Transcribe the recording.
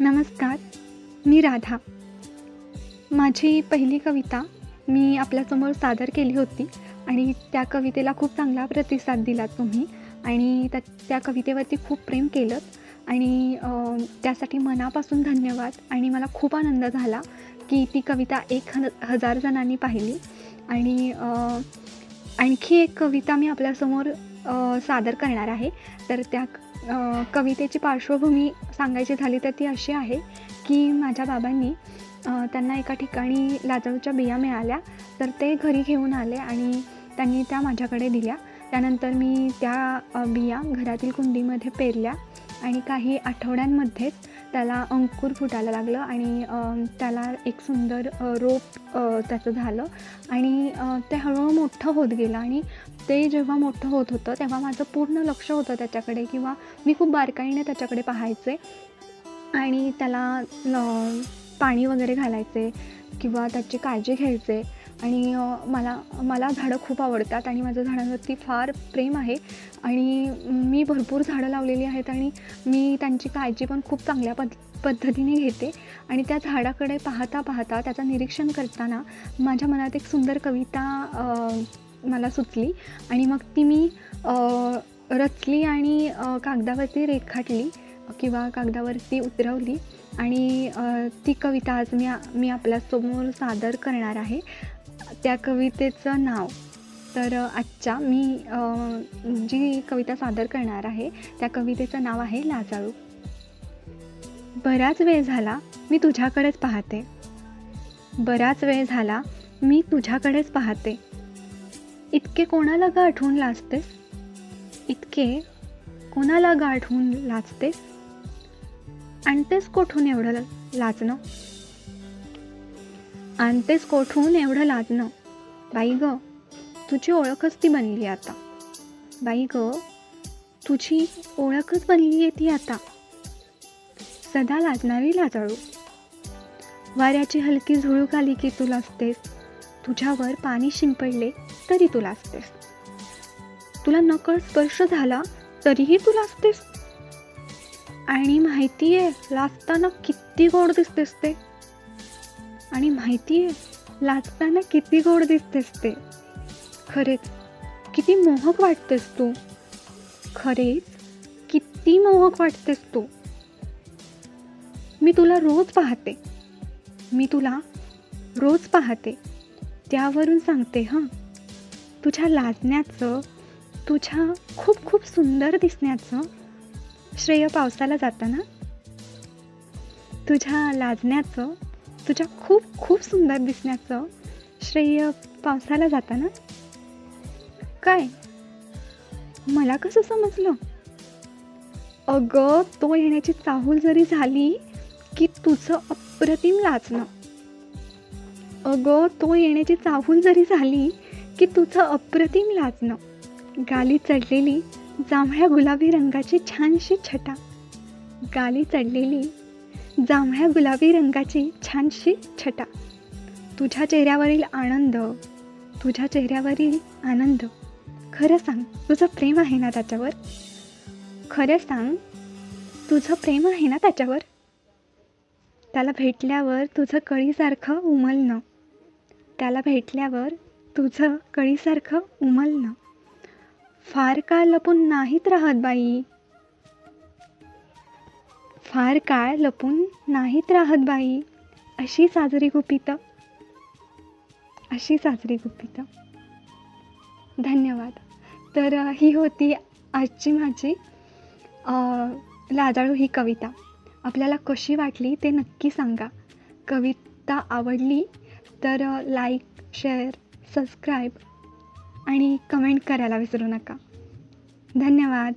नमस्कार मी राधा. माझी पहिली कविता मी आपल्यासमोर सादर केली होती आणि त्या कवितेला खूप चांगला प्रतिसाद दिलात तुम्ही आणि त्या त्या कवितेवरती खूप प्रेम केलं आणि त्यासाठी मनापासून धन्यवाद आणि मला खूप आनंद झाला की ती कविता एक ह हजार जणांनी पाहिली आणि आणखी एक कविता मी आपल्यासमोर सादर करणार आहे. तर त्या कवितेची पार्श्वभूमी सांगायची झाली तर ती अशी आहे की माझ्या बाबांनी त्यांना एका ठिकाणी लाजळूच्या बिया मिळाल्या तर ते घरी घेऊन आले आणि त्यांनी त्या माझ्याकडे दिल्या. त्यानंतर मी त्या बिया घरातील कुंडीमध्ये पेरल्या आणि काही आठवड्यांमध्येच त्याला अंकुर फुटायला लागलं आणि त्याला एक सुंदर रोप त्याचं झालं आणि ते हळूहळू मोठं होत गेलं आणि ते जेव्हा मोठं होत होतं तेव्हा माझं पूर्ण लक्ष होतं त्याच्याकडे किंवा मी खूप बारकाईने त्याच्याकडे पाहायचे आणि त्याला पाणी वगैरे घालायचे किंवा त्याची काळजी घ्यायचे. आणि मला मला झाडं खूप आवडतात आणि माझं झाडांवरती फार प्रेम आहे. आणि मी भरपूर झाडं लावलेली आहेत आणि मी त्यांची काळजी पण खूप चांगल्या पद पद्धतीने घेते. आणि त्या झाडाकडे पाहता पाहता त्याचं निरीक्षण करताना माझ्या मनात एक सुंदर कविता मला सुचली. आणि मग ती मी रचली आणि कागदावरती रेखाटली किंवा कागदावरती उतरवली. आणि ती कविता आज मी मी आपल्यासमोर सादर करणार आहे. त्या कवितेचं नाव. तर आजच्या मी जी कविता सादर करणार आहे त्या कवितेचं नाव आहे लाजाळू. बराच वेळ झाला मी तुझ्याकडेच पाहते. बराच वेळ झाला मी तुझ्याकडेच पाहते. इतके कोणाला ग आठवून लाजतेस? इतके कोणाला ग आठवून लाजतेस? आणतेस कोठून एवढं लाजणं? आणतेस कोठून एवढं लादणं बाई ग तुझी ओळखच ती बनली आता. बाई ग तुझी ओळखच बनली आहे ती आता. सदा लाजणारी लाजाळू. वाऱ्याची हलकी झुळूक आली की तू लाजतेस तुझ्यावर पाणी शिंपडले तरी तू लाजतेस तुला नकळ स्पर्श झाला तरीही तू लाजतेस आणि माहिती आहे लाजताना किती गोड दिसतेस ते. आणि माहिती आहे लाजताना किती गोड दिसतेस ते. खरेच किती मोहक वाटतेस तू. खरेच किती मोहक वाटतेस तू. मी तुला रोज पाहते. मी तुला रोज पाहते. त्यावरून सांगते हां. तुझ्या लाजण्याचं तुझ्या खूप खूप सुंदर दिसण्याचं श्रेय पावसाला जाताना तुझ्या लाजण्याचं तुझ्या खूप खूप सुंदर दिसण्याचं श्रेय पावसाला जाता ना काय? मला कसं समजलं? अगं तो येण्याची चाहूल जरी झाली की तुझं अप्रतिम लाचणं अगं तो येण्याची चाहूल जरी झाली की तुझं अप्रतिम लाचणं गाली चढलेली जांभळ्या गुलाबी रंगाची छानशी छटा. गाली चढलेली जांभळ्या गुलाबी रंगाची छानशी छटा. तुझ्या चेहऱ्यावरील आनंद तुझ्या चेहऱ्यावरील आनंद. खरं सांग तुझं प्रेम आहे ना त्याच्यावर? खरं सांग तुझं प्रेम आहे ना त्याच्यावर? त्याला भेटल्यावर तुझं कळीसारखं उमलणं. त्याला भेटल्यावर तुझं कळीसारखं उमलणं. फार काळ लपून नाहीत राहत बाई. फार काळ लपून नाहीत राहत बाई. अशी साजरी गुपित. अशी साजरी गुपित. धन्यवाद. तर ही होती आजची माझी लाजाळू ही कविता. आपल्याला कशी वाटली ते नक्की सांगा. कविता आवडली तर लाईक शेअर सबस्क्राईब आणि कमेंट करायला विसरू नका. धन्यवाद.